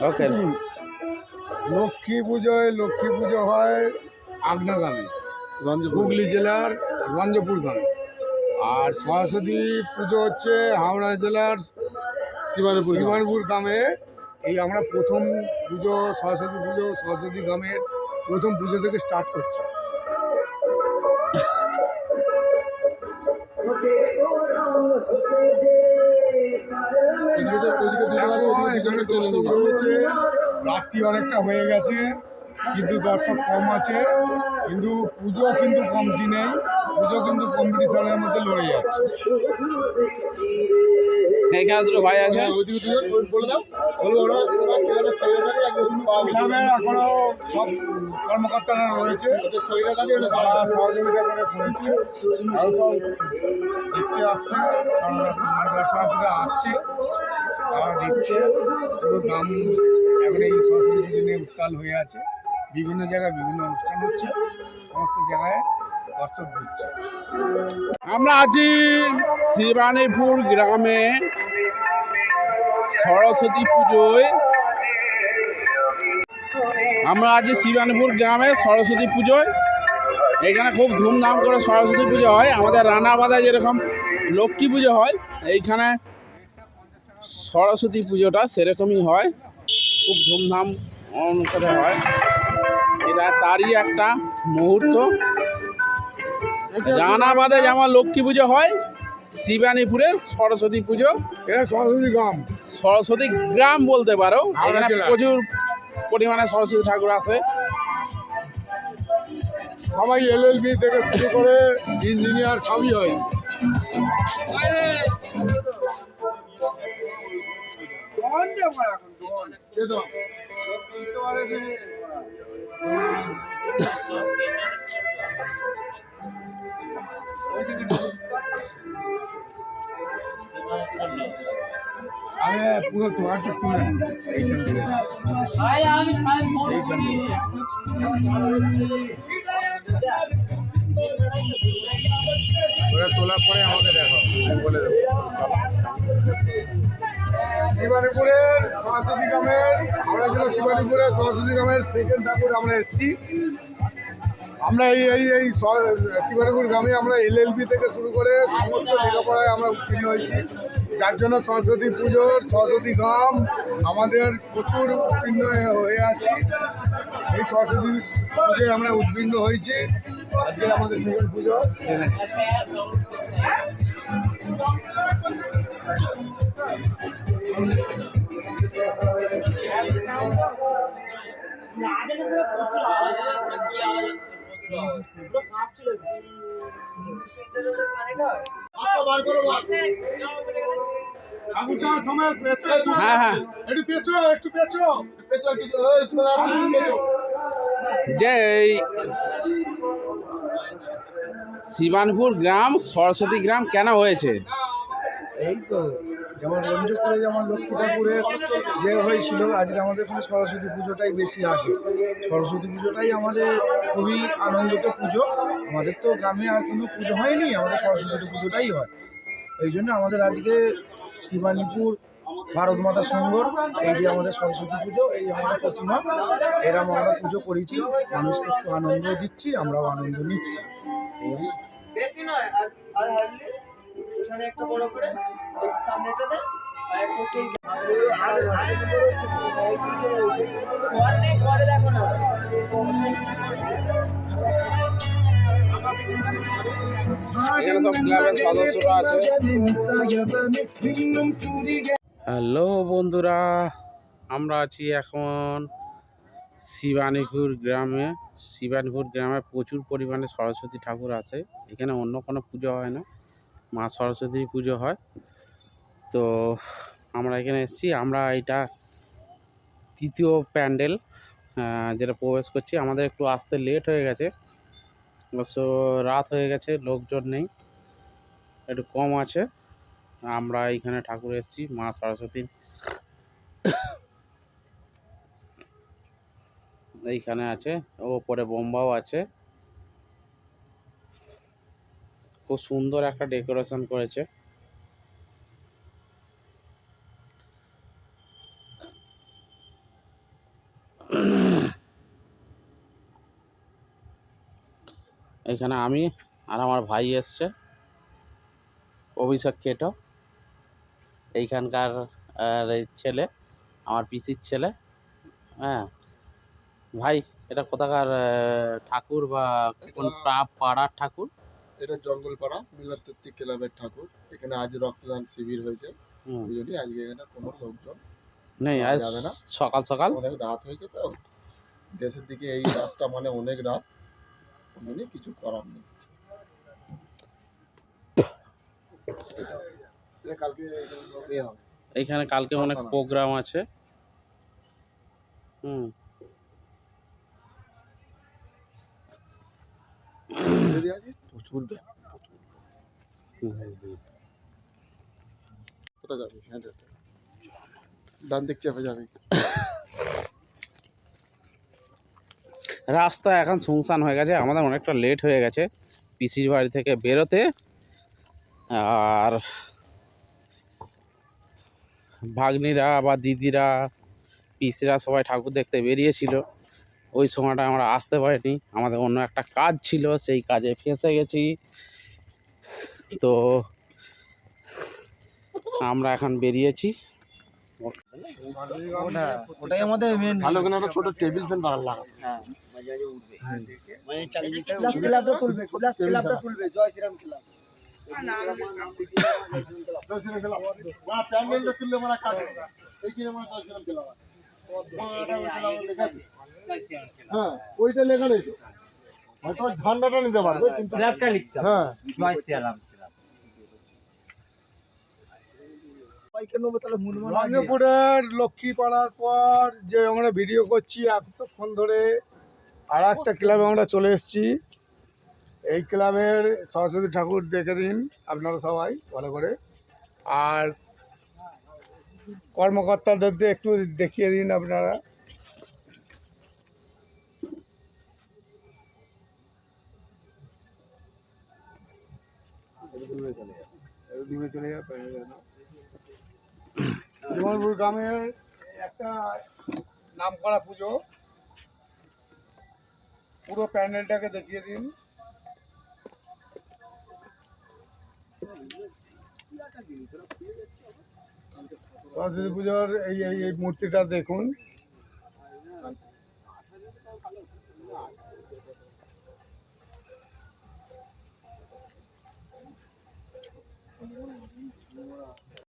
ওকে। লক্ষ্মী পুজোয় লক্ষ্মী পুজো হয় আগনা গ্রামে হুগলি জেলার রঞ্জপুর গ্রামে। আর সরস্বতী পুজো হচ্ছে হাওড়া জেলার শিবানপুর শিবানপুর গ্রামে। এই আমরা প্রথম পুজো সরস্বতী পুজো সরস্বতী গ্রামের প্রথম পুজো থেকে স্টার্ট করছি। এদিকে তো- এদিকে দিতে রাত্রি অনেকটা হয়ে গেছে, কিন্তু দর্শক কম আছে। কিন্তু পুজো কিন্তু কমতি নেই পুজো কিন্তু কম্পিটিশনের মধ্যে লড়ে যাচ্ছে। এখানে দুটো ভাই আছে। হ্যাঁ, ক্লাবের এখনও সব কর্মকর্তারা রয়েছে। সহযোগিতা করে করেছে। আরও সব দেখতে আসছে দর্শনার্থীরা আসছে তারা দেখছে। পুরো গ্রাম এখন এই সরস্বতী পুজো নিয়ে উত্তাল হয়ে আছে। বিভিন্ন জায়গায় বিভিন্ন অনুষ্ঠান হচ্ছে। সমস্ত জায়গায় আমরা আছি শিবানীপুর গ্রামে সরস্বতী পুজোয় আমরা আছি শিবানীপুর গ্রামে সরস্বতী পুজোয়। এখানে খুব ধুমধাম করে সরস্বতী পুজো হয়। আমাদের রানাবাদায় যেরকম লক্ষ্মী পুজো হয়, এইখানে সরস্বতী পুজোটা সেরকমই হয়। খুব ধুমধাম অনুসারে হয়। এটা তারই একটা মুহূর্ত। রানাবাদে যেমন লক্ষ্মী পুজো হয় শিবানীপুরে সরস্বতী পুজো। এটা সরস্বতী গ্রাম। সরস্বতী গ্রাম বলতে পারো। এখানে প্রচুর পরিমাণে সরস্বতী ঠাকুর আছে। সবাই এলএলবি থেকে শুরু করে ইঞ্জিনিয়ার সবই হয়। আমি পুরো তোমারটা তুলে নিই, এইখান থেকে এইখান থেকে ওরা তোলার পরে আমাকে দেখো বলে দেবো শিবানীপুরের সরস্বতী গ্রামের, আমরা যেন শিবানীপুরের সরস্বতী গ্রামের সেকেন্ড ঠাকুর আমরা এসেছি। আমরা এই এই এই শিবানীপুর গ্রামে আমরা এলএলবি থেকে শুরু করে সমস্ত লেখাপড়ায় আমরা উত্তীর্ণ হয়েছি। যার জন্য সরস্বতী পুজোর, সরস্বতী গ্রাম আমাদের প্রচুর উত্তীর্ণ হয়ে- আছি। এই সরস্বতী পুজোয় আমরা উদ্বিগ্ন হয়েছি। আজকে আমাদের সেকেন্ড পুজো। বার এই শিবানপুর গ্রাম সরস্বতী গ্রাম কেন হয়েছে এই তো যেমন রঞ্জপুরে যেমন লক্ষ্মী ঠাকুরের যে হয়েছিল, আজকে আমাদের এখানে সরস্বতী পুজোটাই বেশি আগে। সরস্বতী পুজোটাই আমাদের খুবই আনন্দিত পুজো। আমাদের তো গ্রামে আর কোনো পুজো হয়নি, আমাদের সরস্বতী পুজোটাই হয়। এই জন্য আমাদের আজকে শিবানীপুর ভারত মাতা সংঘ, এই যে আমাদের সরস্বতী পুজো, এই আমাদের প্রতিমা এরম আমরা পুজো করেছি। মানুষকে একটু আনন্দ দিচ্ছি, আমরাও আনন্দ নিচ্ছি। বেশি নয়, আর হারলি একটা বড় করে। হ্যালো বন্ধুরা, আমরা আছি এখন শিবানীপুর গ্রামে। শিবানীপুর গ্রামে প্রচুর পরিমাণে সরস্বতী ঠাকুর আছে। এখানে অন্য কোনো পুজো হয় না। মা সরস্বতীর পুজো হয়। তো আমরা এখানে এসেছি। আমরা এটা তৃতীয় প্যান্ডেল যেটা প্রবেশ করছি। আমাদের একটু আসতে লেট হয়ে গেছে। অবশ্য রাত হয়ে গেছে, লোকজন নেই, একটু কম আছে। আমরা এইখানে ঠাকুর এসেছি, মা সরস্বতীর। এইখানে আছে, ওপরে বোম্বাও আছে। খুব সুন্দর একটা ডেকোরেশন করেছে। এখানে আমি আর আমার ভাই এসছে। অভিষেক কেটো এইখানকার এই ছেলে আমার পিসির ছেলে হ্যাঁ। ভাই এটা কোথাকার ঠাকুর বা কোন পাড়ার ঠাকুর? এটা জঙ্গলপাড়া মিলাতত্ত্বিক ক্লাবের ঠাকুর। এখানে আজ রক্তদান শিবির হয়েছে। ওই জন্যই আজকে এখানে কোনো লোকজন নেই আজ যাবে না। সকাল সকাল। অনেক রাত হয়েছে তো। দেশের দিকে এই রাতটা মানে অনেক রাত। ওই কিছু করার নেই। এটা কালকে অনেক আচ্ছা। প্রোগ্রাম আছে। হুম। প্রচুর হ্যাঁ। ডান দিক চেপে যাবে। রাস্তা এখন শুনশান হয়ে গেছে। আমাদের অনেকটা লেট হয়ে গেছে পিসির বাড়ি থেকে বেরোতে। আর ভাগ্নিরা বা দিদিরা পিসিরা সবাই ঠাকুর দেখতে বেরিয়েছিল। ওই সময়টা আমরা আসতে পারিনি। আমাদের অন্য একটা কাজ ছিল সেই কাজে ফেঁসে গেছি। তো আমরা এখন বেরিয়েছি। ওটাই আমাদের ভালো করে একটা ছোট টেবিল ফ্যান বাগান লাগা ক্লাবটা তুলবে? ক্লাবটা তুলবে? জয় শ্রীরাম ক্লাব প্যান্ডেলটা তুললে মানে হ্যাঁ ওইটা লেখা নেই তো। হয়তো ঝান্ডাটা নিতে পারবে কিন্তু ক্লাবটা লিখতে হ্যাঁ। জয় শ্রীরাম লক্ষ্মীপাড়ার পর যে আমরা ভিডিও করছি এতক্ষণ ধরে আর একটা ক্লাবে আমরা চলে এসেছি। এই ক্লাবের সরস্বতী ঠাকুর দেখে দিন আপনারা সবাই, ভালো করে। আর কর্মকর্তাদের একটু দেখিয়ে দিন আপনারা। শ্রীমনপুর গ্রামের একটা নাম করা পুজো। পুরো প্যান্ডেলটাকে দেখিয়ে দিন। সরস্বতী পুজোর এই এই মূর্তিটা দেখুন।